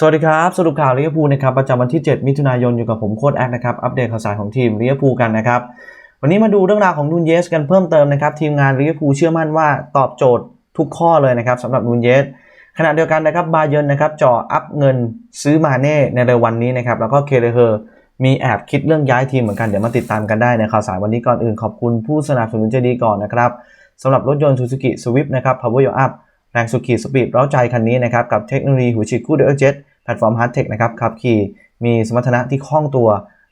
สวัสดีครับ สรุปข่าวลิเวอร์พูลนะครับประจำวันที่ 7 มิถุนายนอยู่กับผมโค้ดแอคนะครับอัปเดตข่าวสารของทีมลิเวอร์พูลกันนะครับวันนี้มาดูเรื่องราวของนูนเยสกันเพิ่มเติมนะครับทีมงานลิเวอร์พูลเชื่อมั่นว่าตอบโจทย์ทุกข้อเลยนะครับสำหรับนูนเยสขณะเดียวกันนะครับบาเยนนะครับจ่ออัพเงินซื้อมาเน่ในเร็ววันนี้นะครับแล้วก็เคเลเฮอร์มีแอบคิดเรื่องย้ายทีมเหมือนกันเดี๋ยวมาติดตามกันได้ในข่าวสารวันนี้ก่อนอื่นขอบคุณผู้สนับสนุนใจดีก่อนนะครับสำหรับรถยนต์ Suzuki Swift นะครับ Power Your Up แรงสุดขีดสปีดเร้าใจคันนี้นะครับกับเทคโนโลยีหัวฉีดคู่เดลเจ็ตแพลตฟอร์ม Hard Tech นะครับขับขี่มีสมรรถนะที่คล่องตัว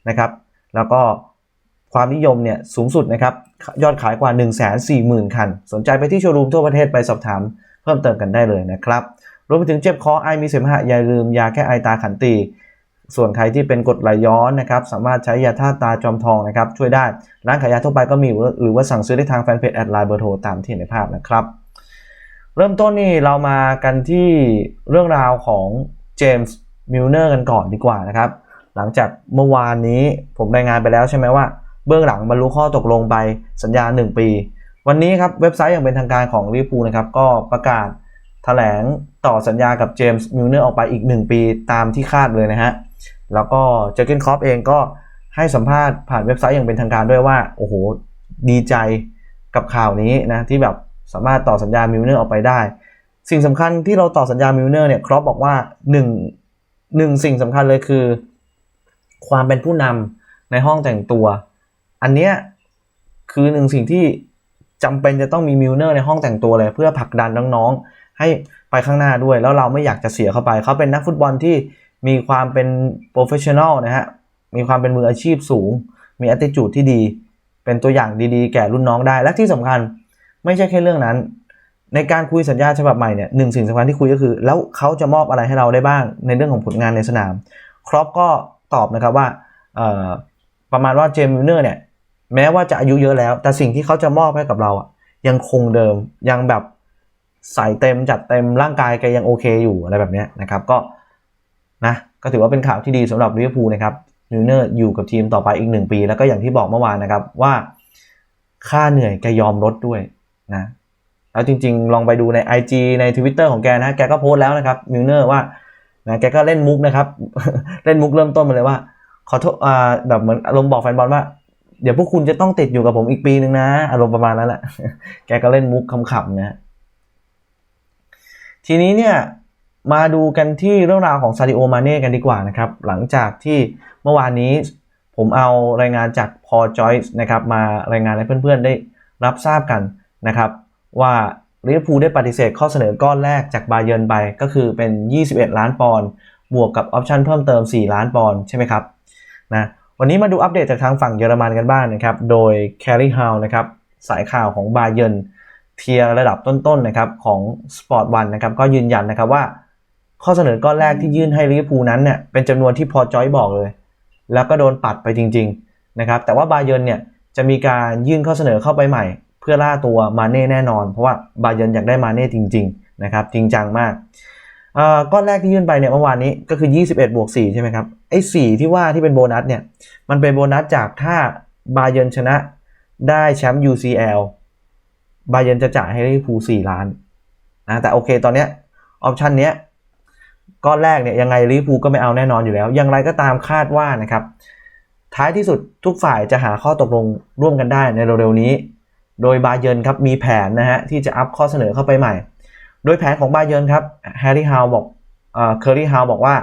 นะครับแล้วก็ความนิยมเนี่ยสูงสุดนะครับยอดขายกว่า 1 4 0 0 0 0 คัน สนใจไปที่โชว์รูมทั่วประเทศไปสอบถามเพิ่มเติมกันได้เลยนะครับรวมไปถึงเจ็บคอไอมีเสมหะอย่าลืมยาแก้ไอตาขันตี ส่วนใครที่เป็นกรดไหลย้อนนะครับสามารถใช้ยาท่าตาจอมทองนะครับช่วยได้ร้านขายยาทั่วไปก็มีหรือว่าสั่งซื้อได้ทางแฟนเพจแอดไลน์เบอร์โทรตามที่เห็นในภาพนะครับ เริ่มต้นนี่เรามากันที่เรื่องราวของเจมส์มิลเนอร์กันก่อนดีกว่านะครับ หลังจากเมื่อวานนี้ผมรายงานไปแล้วใช่ไหมว่า เบื้องหลังบรรลุข้อตกลงไปสัญญา 1 ปี วันนี้ครับเว็บไซต์อย่างเป็นทางการของลิเวอร์พูลนะครับก็ประกาศแถลงต่อสัญญากับเจมส์มิลเนอร์ออกไปอีก 1 ปีตามที่คาดเลยนะฮะแล้วก็เจอเกนคอปเองก็ให้สัมภาษณ์ผ่านเว็บไซต์อย่างเป็นทางการด้วยว่า โอ้โห ดีใจกับข่าวนี้นะที่แบบ สามารถต่อสัญญามิลเนอร์ออกไปได้ สิ่งสำคัญที่เราต่อสัญญามิลเนอร์เนี่ยครอปบอกว่า1งหนึ่งสิ่งสำคัญเลยคือ ความเป็นผู้นำในห้องแต่งตัว อันเนี้ยคือหนึ่งสิ่งที่จำเป็นจะต้องมีมิลเนอร์ในห้องแต่งตัวเลย เพื่อผลักดันน้องๆ ให้ไปข้างหน้าด้วย แล้วเราไม่อยากจะเสียเข้าไป เขาเป็นนักฟุตบอลที่มีความเป็นโปรเฟชชั่นอลนะฮะ มีความเป็นมืออาชีพสูง มี attitude ที่ดี เป็นตัวอย่างดีๆ แก่รุ่นน้องได้ และที่สำคัญ ไม่ใช่แค่เรื่องนั้น ในการคุยสัญญาฉบับใหม่เนี่ยหนึ่งสิ่งสำคัญที่คุยก็คือ แล้วเขาจะมอบอะไรให้เราได้บ้างในเรื่องของผลงานในสนาม ครอปก็ตอบนะครับว่าประมาณว่าเจมส์มิลเนอร์เนี่ยแม้ว่าจะอายุเยอะแล้ว แต่สิ่งที่เขาจะมอบให้กับเราอะยังคงเดิมยังแบบใส่เต็มจัดเต็มร่างกายแกยังโอเคอยู่อะไรแบบนี้นะครับก็นะก็ถือว่าเป็นข่าวที่ดีสำหรับลิเวอร์พูลนะครับมิลเนอร์อยู่กับทีมต่อไปอีก 1 ปี แล้วก็อย่างที่บอกเมื่อวานนะครับว่า ค่าเหนื่อยแกยอมลดด้วย นะแล้วจริงๆ ลองไปดูใน IG ใน Twitter ของแกนะแกก็โพสต์แล้วนะครับมิลเนอร์ว่านะแกก็เล่นมุกนะครับ เล่นมุกเริ่มต้นมาเลยว่า ขอโทษอ่าแบบเหมือนอารมณ์บอกแฟนบอลว่า เดี๋ยวพวกคุณจะต้องติดอยู่กับผมอีกปีหนึ่งนะอารมณ์ประมาณนั้นแหละแกก็เล่นมุกขำๆนะ ทีนี้เนี่ยมาดูกันที่เรื่องราวของซาดิโอมาเน่กันดีกว่านะครับ หลังจากที่เมื่อวานนี้ผมเอารายงานจากพอจอยส์นะครับ มารายงานให้เพื่อนๆได้รับทราบกัน นะครับว่าลิเวอร์พูลได้ปฏิเสธข้อเสนอก้อนแรกจากบาเยิร์นไปก็คือเป็น 21 ล้านปอนด์บวกกับออปชั่นเพิ่มเติม 4 ล้านปอนด์ใช่ไหมครับนะวันนี้มาดูอัปเดตจากทางฝั่งเยอรมันกันบ้างนะครับ โดยแคลรี่ฮาวนะครับสายข่าวของบาเยิร์นเทียระดับต้นๆนะครับของสปอร์ตวันนะครับก็ยืนยันนะครับว่า ข้อเสนอก้อนแรกที่ยื่นให้ลิเวอร์พูลนั้นเนี่ยเป็นจำนวนที่พอจอยบอกเลย แล้วก็โดนปัดไปจริง ๆนะครับแต่ว่าบาเยิร์นเนี่ยจะมีการยื่นข้อเสนอเข้าไปใหม่ พื่อล่าตัวมาเน่แน่นอน เพราะว่าบาเยนอยากได้มาเน่จริงๆนะครับจริงจังมากก้อนแรกที่ยื่นไปเนี่ยเมื่อวานนี้ก็คือ 21 บวก 4 ใช่ไหมครับไอ้4ที่ว่าที่เป็นโบนัสเนี่ยมันเป็นโบนัสจากถ้าบาเยนชนะได้แชมป์ UCL บาเยนจะจ่ายให้ลิเวอร์พูล4ล้านนะแต่โอเคตอนเนี้ยออปชันเนี้ยก้อนแรกเนี่ยยังไงลิเวอร์พูลก็ไม่เอาแน่นอนอยู่แล้ว อย่างไรก็ตามคาดว่านะครับท้ายที่สุดทุกฝ่ายจะหาข้อตกลงร่วมกันได้ในเร็วๆนี้ โดยบาเยิร์นครับมีแผนนะฮะที่จะอัพข้อเสนอเข้าไปใหม่ โดยแผนของบาเยิร์นครับแฮร์รี่ฮาวบอกเอ่อเคอร์รี่ฮาวบอกว่า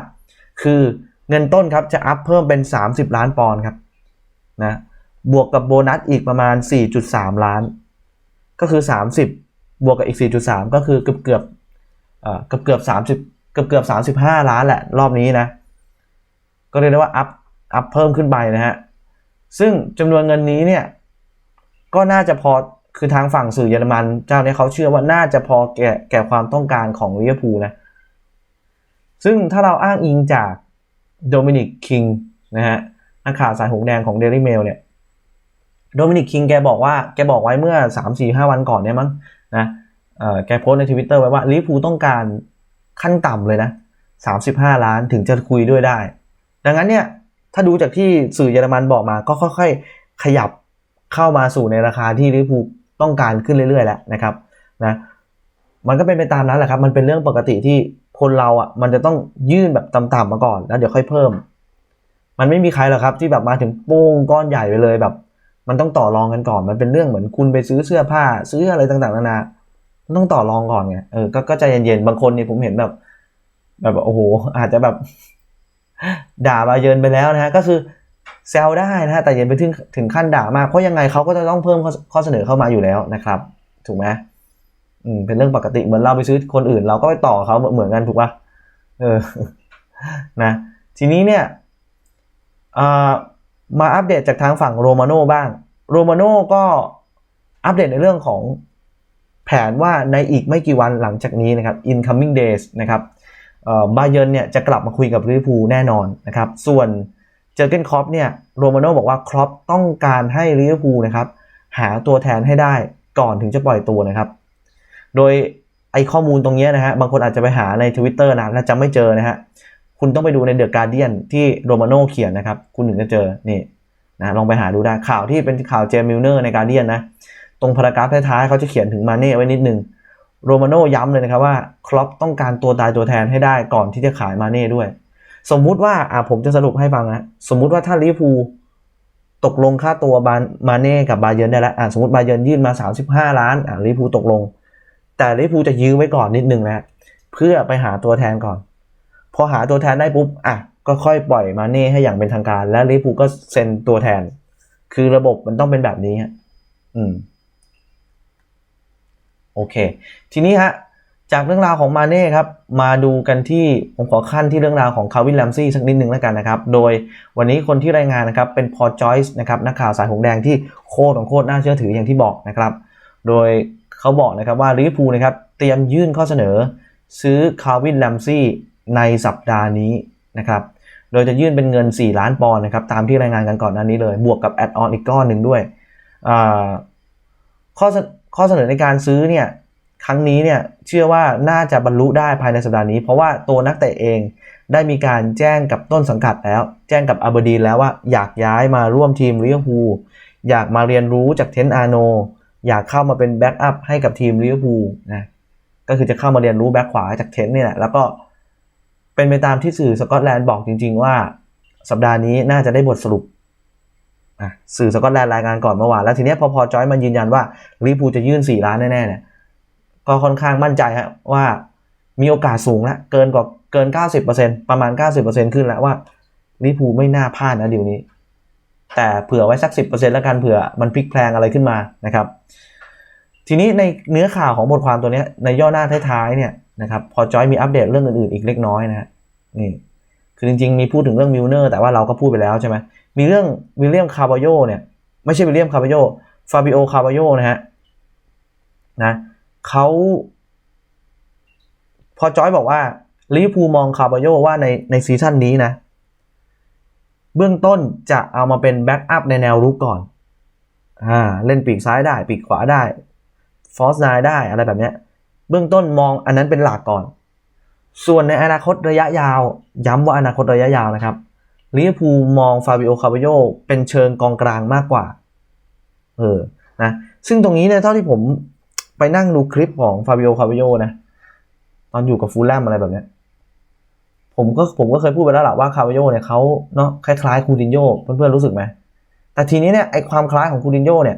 คือเงินต้นครับจะอัพเพิ่มเป็น 30 ล้านปอนด์ครับนะบวกกับโบนัสอีกประมาณ 4.3 ล้าน ก็คือ 30 บวกกับอีก 4.3 ก็คือเกือบเกือบเอ่อเกือบเกือบ30เกือบเกือบ35 ล้านแหละรอบนี้นะก็เรียกได้ว่าอัพอัพเพิ่มขึ้นไปนะฮะซึ่งจำนวนเงินนี้เนี่ย ก็น่าจะพอคือทางฝั่งสื่อเยอรมัน เจ้านี้เขาเชื่อว่าน่าจะพอแก่แก่ความต้องการของลิเวอร์พูลนะซึ่งถ้าเราอ้างอิงจากโดมินิกคิงนะฮะนักข่าวสายหงแดงของเดลี่เมลเนี่ยโดมินิกคิงแกบอกว่าแกบอกไว้เมื่อ 3 4 5 วันก่อนเนี่ยมั้งนะเออแกโพสในทวิตเตอร์ไว้ว่าลิเวอร์พูลต้องการขั้นต่ำเลยนะ 35 ล้านถึงจะคุยด้วยได้ ดังนั้นเนี่ย ถ้าดูจากที่สื่อเยอรมันบอกมาก็ค่อยๆ ขยับ เข้ามาสู่ในราคาที่ลิเวอร์พูลต้องการขึ้นเรื่อยๆแล้วนะครับนะมันก็เป็นไปตามนั้นแหละครับ มันเป็นเรื่องปกติที่คนเราอะมันจะต้องยื่นแบบต่ำๆมาก่อนแล้วเดี๋ยวค่อยเพิ่ม มันไม่มีใครหรอกครับที่แบบมาถึงโป้งก้อนใหญ่ไปเลยแบบ มันต้องต่อรองกันก่อน มันเป็นเรื่องเหมือนคุณไปซื้อเสื้อผ้า ซื้ออะไรต่างๆนานามันต้องต่อรองก่อนไงเออก็ใจเย็นๆบางคนเนี่ยผมเห็นแบบ แบบโอ้โหอาจจะแบบ ด่าบาเยินไปแล้วนะฮะก็คือ แซวได้นะฮะแต่อยันไปถึงถึงขั้นด่ามากเพราะยังไงเขาก็จะต้องเพิ่มข้อข้อเสนอเข้ามาอยู่แล้วนะครับ ถูกไหมอืมเป็นเรื่องปกติเหมือนเราไปซื้อคนอื่น เราก็ไปต่อเขาเหมือนกันถูกปะเออนะ ทีนี้เนี่ยมาอัปเดตจากทางฝั่งโรมาโน่บ้าง โรมาโน่ก็อัปเดตในเรื่องของแผนว่าในอีกไม่กี่วันหลังจากนี้นะครับ incoming days นะครับบาเยนเนี่ยจะกลับมาคุยกับลิเวอร์พูลแน่นอนนะครับ ส่วน เจอเกนครอปเนี่ยโรมาโน่บอกว่าครอปต้องการให้ลิเวอร์พูลนะครับหาตัวแทนให้ได้ก่อนถึงจะปล่อยตัวนะครับ โดยไอข้อมูลตรงนี้นะฮะบางคนอาจจะไปหาใน Twitter นะแล้วจะไม่เจอนะฮะคุณต้องไปดูในเดอะการเดียนที่โรมาโน่เขียนนะครับ คุณถึงจะเจอนี่นะลองไปหาดูได้ข่าวที่เป็นข่าวเจมิลเนอร์ในการเดียนนะตรงพารากราฟท้ายๆเขาจะเขียนถึงมาเน่ไว้นิดนึงโรมาโน่ย้ำเลยนะครับว่าครอปต้องการตัวตายตัวแทนให้ได้ก่อนที่จะขายมาเน่ด้วย สมมุติว่าอ่าผมจะสรุปให้ฟังนะ สมมุติว่าถ้าลิเวอร์พูลตกลงค่าตัวบานมาเน่กับบาเยนได้แล้วอ่าสมมติบาเยนยื่นมา 35 ล้านอ่าลิเวอร์พูลตกลง แต่ลิเวอร์พูลจะยื้อไว้ก่อนนิดนึงนะเพื่อไปหาตัวแทนก่อน พอหาตัวแทนได้ปุ๊บอะก็ค่อยปล่อยมาเน่ให้อย่างเป็นทางการ และลิเวอร์พูลก็เซ็นตัวแทน คือระบบมันต้องเป็นแบบนี้ฮะอืม โอเค ทีนี้ฮะ จากเรื่องราวของมาเน่ครับ มาดูกันที่ผมขอขั้นที่เรื่องราวของคาวินแลมซี่สักนิดหนึ่งแล้วกันนะครับ โดยวันนี้คนที่รายงานนะครับเป็นพอจอยส์นะครับนักข่าวสายหงแดงที่โคตรของโคตรน่าเชื่อถืออย่างที่บอกนะครับ โดยเขาบอกนะครับว่าลิเวอร์พูลนะครับเตรียมยื่นข้อเสนอ ซื้อคาวินแลมซี่ในสัปดาห์นี้นะครับ โดยจะยื่นเป็นเงิน 4 ล้านปอนด์นะครับตามที่รายงานกันก่อนหน้านี้เลย บวกกับแอดออนอีกก้อนหนึ่งด้วยข้อข้อเสนอในการซื้อเนี่ย ครั้งนี้เนี่ยเชื่อว่าน่าจะบรรลุได้ภายในสัปดาห์นี้ เพราะว่าตัวนักเตะเองได้มีการแจ้งกับต้นสังกัดแล้ว แจ้งกับอาบดีนแล้วว่าอยากย้ายมาร่วมทีมลิเวอร์พูลอยากมาเรียนรู้จากเทนอาโน อยากเข้ามาเป็นแบ็กอัพให้กับทีมลิเวอร์พูลนะก็คือจะเข้ามาเรียนรู้แบ็กขวาจากเทนนี่แหละแล้วก็เป็นไปตามที่สื่อสกอตแลนด์บอกจริง ๆ ว่าสัปดาห์นี้น่าจะได้บทสรุปสื่อสกอตแลนด์รายงานก่อนเมื่อวานแล้วทีนี้พอพอจอยมันยืนยันว่าลิเวอร์พูลจะยื่น 4 ล้านแน่ๆเนี่ย ก็ค่อนข้างมั่นใจฮะว่ามีโอกาสสูงแล้วเกินกว่าเกิน 90%ประมาณ 90%ขึ้นแล้วว่าลิพูไม่น่าพลาดนะเดี๋ยวนี้ แต่เผื่อไว้สัก 10%แล้วกันเผื่อมันพลิกแพลงอะไรขึ้นมานะครับ ทีนี้ในเนื้อข่าวของบทความตัวนี้ในย่อหน้าท้ายๆเนี่ยนะครับพอจอยมีอัปเดตเรื่องอื่นๆอีกเล็กน้อยนะฮะนี่คือจริงๆ มีพูดถึงเรื่องมิลเนอร์แต่ว่าเราก็พูดไปแล้วใช่ไหมมีเรื่องวิลเลียมคาร์บาโยเนี่ยไม่ใช่วิลเลียมคาร์บาโยฟาบิโอคาร์บาโยนะฮะนะ เขาพอจอยบอกว่าลิเวอร์พูลมองคาร์บาโยว่าในในซีซั่นนี้นะ เบื้องต้นจะเอามาเป็นแบ็กอัพในแนวรุกก่อนอ่าเล่นปีกซ้ายได้ปีกขวาได้ฟอสไนได้อะไรแบบเนี้ย เบื้องต้นมองอันนั้นเป็นหลักก่อน ส่วนในอนาคตระยะยาว ย้ำว่าอนาคตระยะยาวนะครับลิเวอร์พูลมองฟาบิโอคาร์บาโยเป็นเชิงกองกลางมากกว่า เออนะซึ่งตรงนี้เนี่ยเท่าที่ผม ไปนั่งดูคลิปของฟาบิโอ คาบิโยนะ ตอนอยู่กับฟูลแลมอะไรแบบเนี้ย ผมก็ผมก็เคยพูดไปแล้วแหละว่าคาบิโยเนี่ยเขาเนาะคล้ายๆคูดินโยเพื่อนๆรู้สึกไหม แต่ทีนี้เนี่ยไอความคล้ายของคูดินโยเนี่ย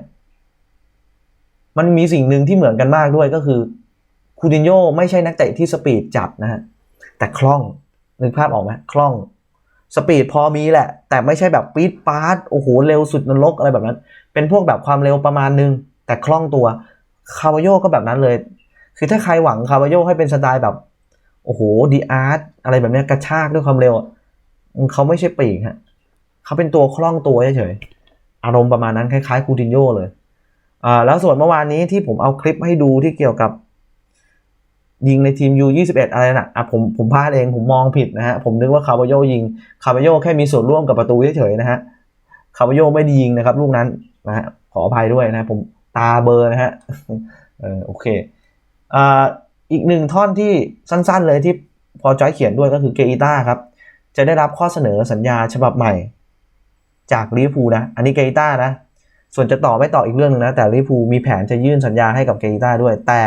มันมีสิ่งหนึ่งที่เหมือนกันมากด้วยก็คือคูดินโยไม่ใช่นักเตะที่สปีดจัดนะฮะ แต่คล่องนึกภาพออกไหมคล่องสปีดพอมีแหละ แต่ไม่ใช่แบบปี๊ดปาร์ตโอ้โหเร็วสุดนรกอะไรแบบนั้น เป็นพวกแบบความเร็วประมาณนึง แต่คล่องตัว คาร์บโยก็แบบนั้นเลย คือถ้าใครหวังคาร์บโยให้เป็นสไตล์แบบ โอ้โหดีอาร์ตอะไรแบบนี้กระชากด้วยความเร็วเขาไม่ใช่ปีกฮะเขาเป็นตัวคล่องตัวเฉยๆอารมณ์ประมาณนั้นคล้ายๆคูตินโยเลยอ่าแล้วส่วนเมื่อวานนี้ที่ผมเอาคลิปให้ดูที่เกี่ยวกับ ยิงในทีม U21 อะไรนะอะผมผมพลาดเองผมมองผิดนะฮะผมนึกว่าคาร์บโยยิงคาร์บโยแค่มีส่วนร่วมกับประตูเฉยๆนะฮะคาร์บโยไม่ได้ยิงนะครับลูกนั้นนะฮะขออภัยด้วยนะผม ตาเบอร์นะฮะเออโอเคอ่าอีกหนึ่งท่อนที่สั้นๆเลยที่พอจอยเขียนด้วยก็คือเกอิต้าครับ จะได้รับข้อเสนอสัญญาฉบับใหม่ จากลิเวอร์พูลนะ อันนี้เกอิต้านะ ส่วนจะต่อไม่ต่ออีกเรื่องนึงนะ แต่ลิเวอร์พูลมีแผนจะยื่นสัญญาให้กับเกอิต้าด้วย แต่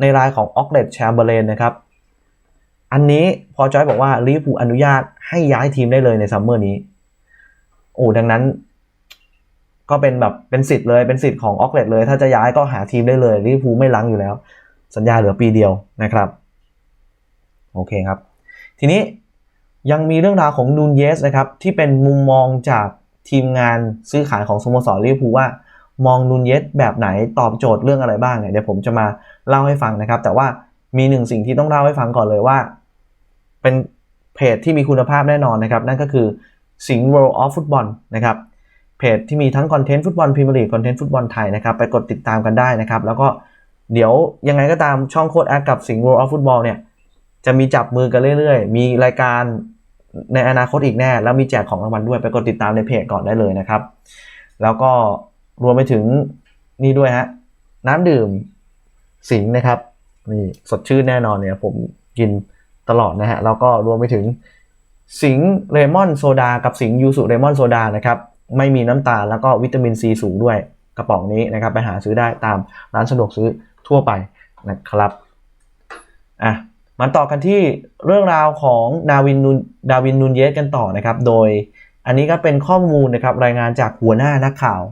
ในรายของออกเลตแชมเบอร์เลนนะครับ อันนี้พอจอยบอกว่าลิเวอร์พูลอนุญาตให้ย้ายทีมได้เลยในซัมเมอร์นี้ โอ้ดังนั้น ก็เป็นแบบเป็นสิทธิ์เลยเป็นสิทธิ์ของออกเลตเลย ถ้าจะย้ายก็หาทีมได้เลยลิเวอร์พูลไม่ลังอยู่แล้ว สัญญาเหลือปีเดียวนะครับ โอเคครับ ทีนี้ยังมีเรื่องราวของนูนเยสนะครับ ที่เป็นมุมมองจากทีมงานซื้อขายของสโมสรลิเวอร์พูลว่ามองนูนเยสแบบไหนตอบโจทย์เรื่องอะไรบ้างเนี่ยเดี๋ยวผมจะมาเล่าให้ฟังนะครับ แต่ว่ามีหนึ่งสิ่งที่ต้องเล่าให้ฟังก่อนเลยว่า เป็นเพจที่มีคุณภาพแน่นอนนะครับ นั่นก็คือสิงห์ World of Football นะครับ เพจที่มีทั้งคอนเทนต์ฟุตบอลพรีเมียร์ลีกคอนเทนต์ฟุตบอลไทยนะครับไปกดติดตามกันได้นะครับ แล้วก็เดี๋ยวยังไงก็ตามช่องโค้ดแอคกับสิงห์ World of Football เนี่ยจะมีจับมือกันเรื่อยๆ มีรายการในอนาคตอีกแน่ แล้วมีแจกของรางวัลด้วยไปกดติดตามในเพจก่อนได้เลยนะครับ แล้วก็รวมไปถึงนี่ด้วยฮะน้ำดื่มสิงห์นะครับนี่สดชื่นแน่นอนเนี่ยผมกินตลอดนะฮะแล้วก็รวมไปถึงสิงห์เลมอนโซดากับสิงห์ยูสุเลมอนโซดานะครับ ไม่มีน้ำตาลแล้วก็วิตามินซีสูงด้วยกระป๋องนี้นะครับ ไปหาซื้อได้ตามร้านสะดวกซื้อทั่วไปนะครับอะมาต่อกันที่เรื่องราวของดาวินนูดาวินนูนเยสกันต่อนะครับ โดยอันนี้ก็เป็นข้อมูลนะครับรายงานจากหัวหน้านักข่าว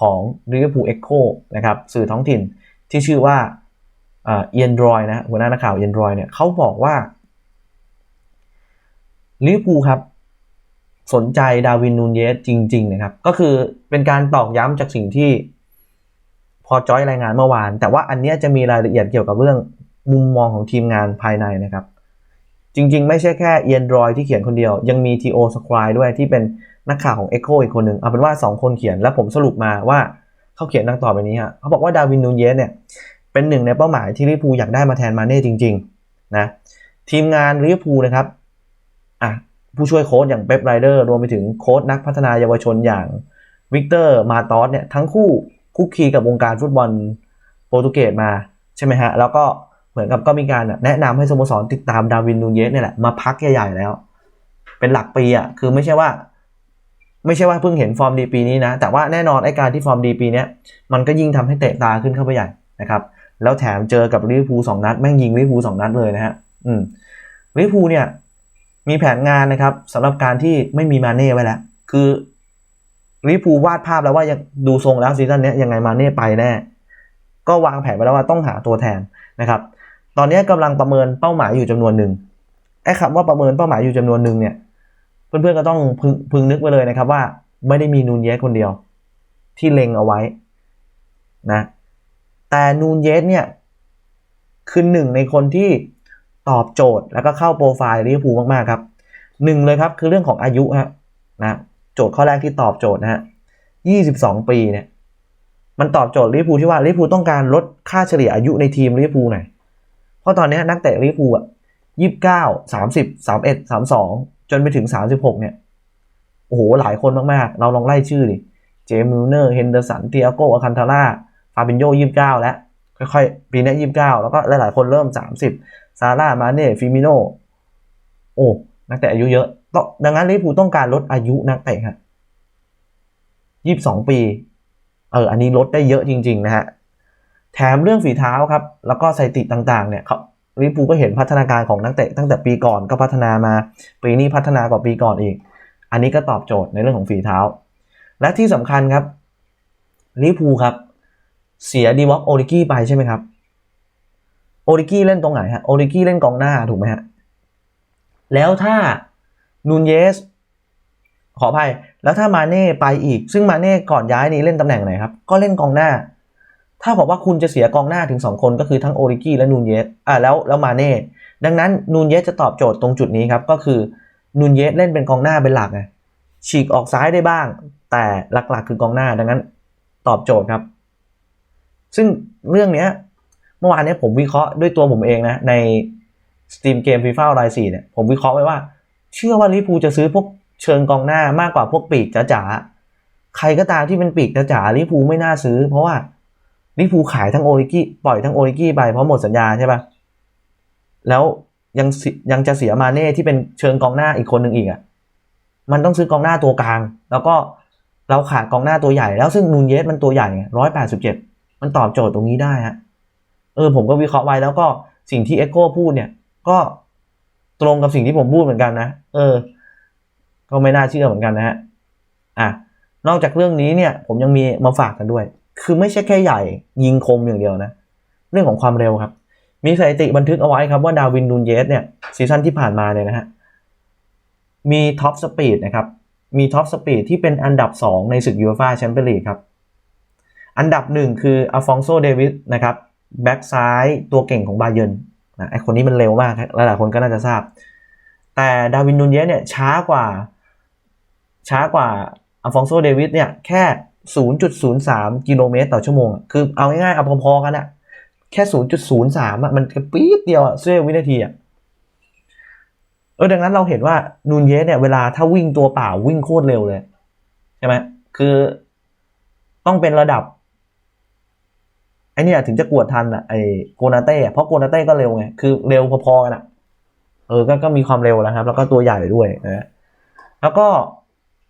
ของ Liverpool Echo นะครับสื่อท้องถิ่นที่ชื่อว่าเอียนดรอยนะหัวหน้านักข่าวเอียนดรอยเนี่ยเขาบอกว่าลิเวอร์พูลครับ สนใจดาวินนูนเยสจริง ๆ นะครับ ก็คือเป็นการตอกย้ำจากสิ่งที่ พอจอยรายงานเมื่อวาน แต่ว่าอันนี้จะมีรายละเอียดเกี่ยวกับเรื่องมุมมองของทีมงานภายในนะครับ จริง ๆ ไม่ใช่แค่เอียนรอยที่เขียนคนเดียว ยังมีทีโอสควายด้วยที่เป็นนักข่าวของ Echo อีกคนหนึ่งเอาเป็นว่า 2 คนเขียนแล้วผมสรุปมาว่าเขาเขียนดังต่อไปนี้ฮะเขาบอกว่าดาวินนูนเยสเนี่ยเป็นหนึ่งในเป้าหมายที่ลิเวอร์พูอยากได้มาแทนมาเน่จริง ๆ นะทีมงานลิเวอร์พูนะครับอะ ผู้ช่วยโค้ชอย่างเป๊ปไรเดอร์รวมไปถึงโค้ชนักพัฒนาเยาวชนอย่างวิกเตอร์มาตอสเนี่ยทั้งคู่คุกคีกับวงการฟุตบอลโปรตุเกสมาใช่ไหมฮะ แล้วก็เหมือนกับก็มีการแนะนำให้สโมสรติดตามดาวินนูเยสเนี่ยแหละ มาพักใหญ่ๆแล้ว เป็นหลักปีอะคือไม่ใช่ว่า ไม่ใช่ว่าเพิ่งเห็นฟอร์มดีปีนี้นะ แต่ว่าแน่นอนไอ้การที่ฟอร์มดีปีนี้มันก็ยิ่งทำให้เตะตาขึ้นเข้าไปใหญ่นะครับแล้วแถมเจอกับลิเวอร์พูลสองนัดแม่งยิงลิเวอร์พูลสองนัดเลยนะฮะอืมลิเวอร์พูลเนี่ย มีแผนงานนะครับสำหรับการที่ไม่มีมาเน่ไว้แล้ว คือลิเวอร์พูวาดภาพแล้วว่ายังดูทรงแล้วซีซั่นนี้ยังไงมาเน่ไปแน่ ก็วางแผนไว้แล้วว่าต้องหาตัวแทนนะครับ ตอนนี้กำลังประเมินเป้าหมายอยู่จำนวนหนึ่งไอ้คำว่าประเมินเป้าหมายอยู่จำนวนหนึ่งเนี่ยเพื่อนๆก็ต้องพึงพึงนึกไว้เลยนะครับว่าไม่ได้มีนูนเยสคนเดียว ที่เล็งเอาไว้นะแต่นูนเยสเนี่ยคือหนึ่งในคนที่ ตอบโจทย์แล้วก็เข้าโปรไฟล์ลิเวอร์พูลมากๆครับหนึ่งเลยครับคือเรื่องของอายุฮะนะโจทย์ข้อแรกที่ตอบโจทย์นะฮะยี่สิบสองปีเนี่ยมันตอบโจทย์ลิเวอร์พูลที่ว่าลิเวอร์พูลต้องการลดค่าเฉลี่ยอายุในทีมลิเวอร์พูลหน่อยเพราะตอนนี้นักเตะลิเวอร์พูลอะยี่สิบเก้าสามสิบสามเอ็ดสามสองจนไปถึงสามสิบหกเนี่ยโอ้โหหลายคนมากๆ เราลองไล่ชื่อดิเจมิลเนอร์เฮนเดอร์สันเตียโกอาคันทาร่าฟาบินโยยี่สิบเก้าแล้วค่อยๆ ปีนี้ยี่สิบเก้าแล้วก็หลายๆ คนเริ่มสามสิบ ซาร่ามาเน่ฟิมิโนโอ้นักเตะอายุเยอะต้องดังนั้นลิเวอร์พูลต้องการลดอายุนักเตะครับยี่สิบสองปี เออ อันนี้ลดได้เยอะจริง ๆ นะฮะ แถมเรื่องฝีเท้าครับ แล้วก็สถิติต่างๆ เนี่ยเขาลิเวอร์พูลก็เห็นพัฒนาการของนักเตะตั้งแต่ปีก่อนก็พัฒนามา ปีนี้พัฒนากว่าปีก่อนอีก อันนี้ก็ตอบโจทย์ในเรื่องของฝีเท้า และที่สำคัญครับลิเวอร์พูลครับ เสียดีวอกโอริกี้ไปใช่ไหมครับ โอริกี้เล่นตรงไหนฮะโอริกี้เล่นกองหน้าถูกไหมฮะแล้วถ้านูนเยสขออภัย แล้วถ้ามาเน่ไปอีก ซึ่งมาเน่ก่อนย้ายนี้เล่นตำแหน่งไหนครับ ก็เล่นกองหน้า ถ้าบอกว่าคุณจะเสียกองหน้าถึง 2 คนก็คือทั้งโอริกี้และนูนเยสอ่าแล้วแล้วมาเน่ดังนั้นนูนเยสจะตอบโจทย์ตรงจุดนี้ครับก็คือนูนเยสเล่นเป็นกองหน้าเป็นหลักไงฉีกออกซ้ายได้บ้าง แต่หลักๆคือกองหน้าดังนั้นตอบโจทย์ครับ ซึ่งเรื่องเนี้ย เมื่อวานนี้ผมวิเคราะห์ด้วยตัวผมเองนะในสตรีมเกมฟีฟ่าไลซีเนี่ยผมวิเคราะห์ไว้ว่า เชื่อว่าลิเวอร์พูจะซื้อพวกเชิงกองหน้ามากกว่าพวกปีกจ๋าๆใครก็ตามที่เป็นปีกจ๋าๆลิเวอร์พูไม่น่าซื้อ เพราะว่าลิเวอร์พูขายทั้งโอริกี้ปล่อยทั้งโอริกี้ไปเพราะหมดสัญญาใช่ปะแล้วยังยังจะเสียมาเน่ที่เป็นเชิงกองหน้าอีกคนหนึ่งอีกอะมันต้องซื้อกองหน้าตัวกลาง แล้วก็เราขาดกองหน้าตัวใหญ่แล้วซึ่งนูนเยสมันตัวใหญ่ร้อยแปดสิบเจ็ดมันตอบโจทย์ตรงนี้ได้ฮะ เออผมก็วิเคราะห์ไว้แล้วก็สิ่งที่เอ็กโกพูดเนี่ย ก็ตรงกับสิ่งที่ผมพูดเหมือนกันนะ เออ ก็ไม่น่าเชื่อเหมือนกันนะฮะอะนอกจากเรื่องนี้เนี่ย ผมยังมีมาฝากกันด้วย คือไม่ใช่แค่ใหญ่ยิงคมอย่างเดียวนะ เรื่องของความเร็วครับ มีสถิติบันทึกเอาไว้ครับว่าดาวินนูนเยสเนี่ยซีซั่นที่ผ่านมาเนี่ยนะฮะมีท็อปสปีดนะครับ มีท็อปสปีดที่เป็นอันดับ 2 ในศึกยูฟ่าแชมเปี้ยนลีกครับ อันดับหนึ่งคืออัลฟองโซเดวิสนะครับ แบ็กซ้ายตัวเก่งของบาเยนนะไอคนนี้มันเร็วมากหลายๆคนก็น่าจะทราบ แต่ดาวินนูนเยสเนี่ยช้ากว่า ช้ากว่าอัลฟองโซเดวิสเนี่ยแค่ 0.03 กิโลเมตรต่อชั่วโมง คือเอาง่ายๆเอาพอๆกันอะแค่ 0.03อะมันกระปี๊ดเดียวอะเสี้ยววินาทีอะเออดังนั้นเราเห็นว่านูนเยสเนี่ยเวลาถ้าวิ่งตัวเปล่าวิ่งโคตรเร็วเลย ใช่ไหมคือต้องเป็นระดับ ไอเนี่ยถึงจะกวดทันอะไอโกนาเต้เพราะโกนาเต้ก็เร็วไงคือเร็วพอๆกันอะเออก็ก็มีความเร็วนะครับ แล้วก็ตัวใหญ่ด้วยนะแล้วก็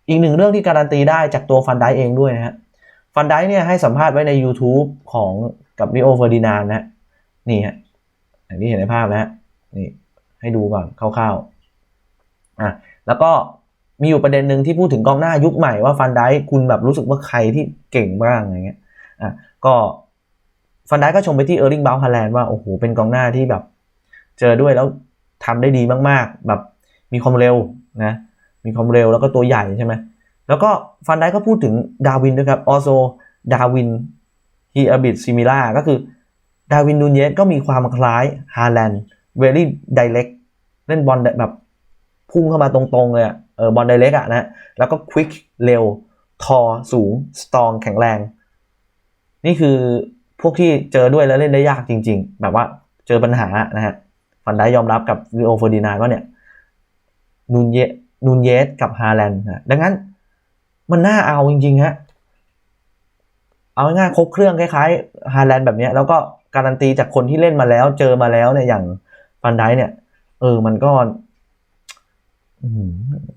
อีกหนึ่งเรื่องที่การันตีได้จากตัวฟันไดเองด้วยนะฮะฟันไดเนี่ยให้สัมภาษณ์ไว้ใน YouTube ของกับริโอเฟอร์ดินานนะฮะนี่ฮะอย่างที่เห็นในภาพนะฮะนี่ให้ดูก่อนคร่าวๆอะแล้วก็มีอยู่ประเด็นหนึ่งที่พูดถึงกองหน้ายุคใหม่ว่าฟันไดคุณแบบรู้สึกว่าใครที่เก่งบ้างอะไรเงี้ยอะก็ ฟันได้ก็ชมไปที่เออร์ลิงบาฮาแลนด์ว่าโอ้โหเป็นกองหน้าที่แบบ เจอด้วยแล้วทำได้ดีมากๆ แบบมีความเร็วนะมีความเร็วแล้วก็ตัวใหญ่ใช่ไหมแล้วก็ฟันได้ก็พูดถึงดาวินด้วยครับ also ดาวิน he a bit similar ก็คือดาวินนูนเยสก็มีความคล้ายฮาแลนด์ very direct เล่นบอลแบบพุ่งเข้ามาตรงๆเลยอะเออบอลไดเ c กอะนะแล้วก็ quick เร็ว ทอสูง strong แข็งแรง นี่คือ พวกที่เจอด้วยแล้วเล่นได้ยากจริง ๆ แบบว่าเจอปัญหานะฮะฟันได้ยอมรับกับวิโอเฟอร์ดินานว่าเนี่ยนูนเยนูนเยสกับฮาแลนด์นะดังนั้นมันน่าเอาจริงๆฮะเอาง่ายๆครบเครื่องคล้ายๆฮาแลนด์แบบนี้แล้วก็การันตีจากคนที่เล่นมาแล้ว เจอมาแล้วเนี่ยอย่างฟันได้เนี่ย เออมันก็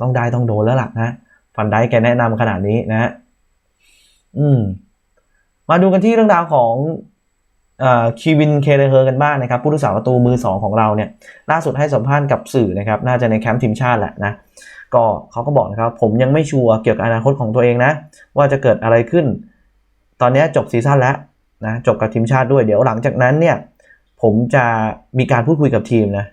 ต้องได้ต้องโดนแล้วล่ะนะฟันได้แกแนะนำขนาดนี้นะฮะอืม มาดูกันที่เรื่องราวของคีวินเคเลเฮอร์กันบ้างนะครับผู้รักษาประตูมือ 2 ของเราเนี่ยล่าสุดให้สัมภาษณ์กับสื่อนะครับน่าจะในแคมป์ทีมชาติแหละนะก็เขาก็บอกนะครับผมยังไม่ชัวร์เกี่ยวกับอนาคตของตัวเองนะ ว่าจะเกิดอะไรขึ้น ตอนนี้จบซีซั่นแล้วนะจบกับทีมชาติด้วยเดี๋ยวหลังจากนั้นเนี่ยผมจะมีการพูดคุยกับทีมนะ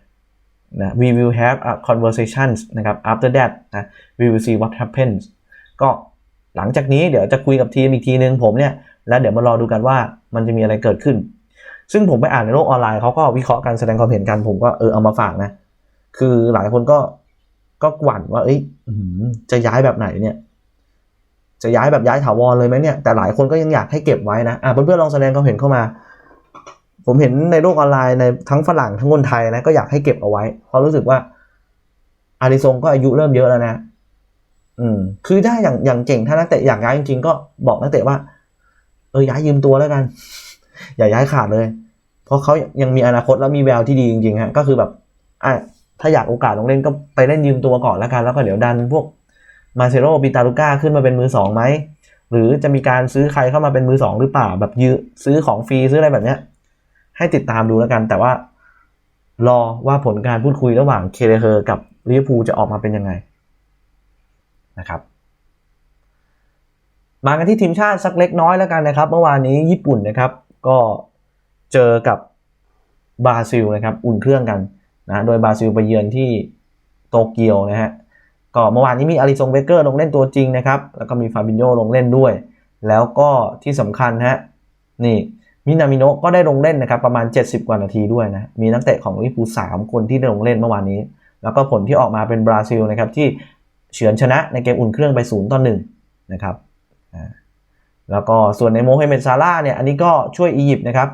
นะ we will have a conversations นะครับ after that นะ we will see what happens ก็หลังจากนี้เดี๋ยวจะคุยกับทีมอีกทีนึงผมเนี่ย แล้วเดี๋ยวมารอดูกันว่ามันจะมีอะไรเกิดขึ้น ซึ่งผมไปอ่านในโลกออนไลน์เขาก็วิเคราะห์การแสดงความเห็นกันผมก็เออเอามาฝากนะ คือหลายคนก็ก็หวั่นว่า เอ้ยจะย้ายแบบไหนเนี่ย จะย้ายแบบย้ายถาวรเลยไหมเนี่ย แต่หลายคนก็ยังอยากให้เก็บไว้นะอะเพื่อนๆลองแสดงความเห็นเข้ามา ผมเห็นในโลกออนไลน์ในทั้งฝรั่งทั้งคนไทยนะก็อยากให้เก็บเอาไว้เพราะรู้สึกว่าอาริซงก็อายุเริ่มเยอะแล้วนะ อืม คือถ้าอย่างอย่างเก่งถ้านักเตะอยากย้ายจริงๆก็บอกนักเตะว่า เออย้ายยืมตัวแล้วกัน อย่าย้ายขาดเลย เพราะเขายังมีอนาคตแล้วมีแววที่ดีจริงๆฮะก็คือแบบอะถ้าอยากโอกาสลงเล่นก็ไปเล่นยืมตัวก่อนแล้วกันแล้วก็เดี๋ยวดันพวกมาเซโรบิตาลูก้าขึ้นมาเป็นมือสองไหมหรือจะมีการซื้อใครเข้ามาเป็นมือสองหรือเปล่าแบบยืซื้อของฟรีซื้ออะไรแบบเนี้ย ให้ติดตามดูแล้วกัน แต่ว่า รอว่าผลการพูดคุยระหว่างเคเลเฮอร์กับลิเวอร์พูลจะออกมาเป็นยังไงนะครับ มากันที่ทีมชาติสักเล็กน้อยแล้วกันนะครับ เมื่อวานนี้ญี่ปุ่นนะครับ ก็เจอกับบราซิลนะครับ อุ่นเครื่องกันนะโดยบราซิลไปเยือนที่โตเกียวนะฮะก็เมื่อวานนี้มีอาริซงเบเกอร์ลงเล่นตัวจริงนะครับ แล้วก็มีฟาบินโยลงเล่นด้วย แล้วก็ที่สำคัญฮะนี่มินามิโนะก็ได้ลงเล่นนะครับ ประมาณ 70 กว่านาทีด้วยนะ มีนักเตะของลิปูสามคนที่ได้ลงเล่นเมื่อวานนี้ แล้วก็ผลที่ออกมาเป็นบราซิลนะครับที่เฉือนชนะในเกมอุ่นเครื่องไป0ต่อ1นะครับ แล้วก็ส่วนในโมฮัมเมดซาร่าเนี่ยอันนี้ก็ช่วยอียิปต์นะครับ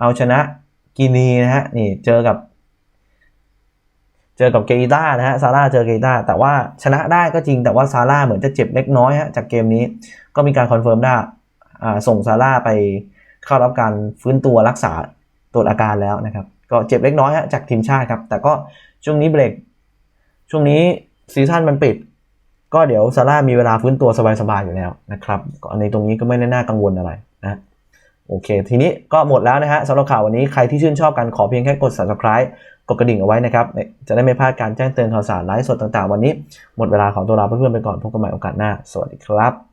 เอาชนะกินีนะฮะนี่เจอกับ เจอกับเกอิต้านะฮะซาร่าเจอเกอิต้าแต่ว่าชนะได้ก็จริงแต่ว่าซาร่าเหมือนจะเจ็บเล็กน้อยฮะจากเกมนี้ก็มีการคอนเฟิร์มได้ส่งซาร่าไปเข้ารับการฟื้นตัวรักษาตรวจอาการแล้วนะครับ ก็เจ็บเล็กน้อยฮะจากทีมชาติครับ แต่ก็ช่วงนี้เบรกช่วงนี้ซีซั่นมันปิด ก็เดี๋ยวซาร่ามีเวลาฟื้นตัวสบายๆอยู่แล้วนะครับในตรงนี้ก็ไม่ได้น่ากังวลอะไรนะโอเค ทีนี้ก็หมดแล้วนะฮะสำหรับข่าววันนี้ใครที่ชื่นชอบกันขอเพียงแค่กด subscribe กดกระดิ่งเอาไว้นะครับ จะได้ไม่พลาดการแจ้งเตือนข่าวสารไลฟ์สดต่างๆ วันนี้ หมดเวลาของตัวเราเพื่อนๆไปก่อนพบกันใหม่โอกาสหน้า สวัสดีครับ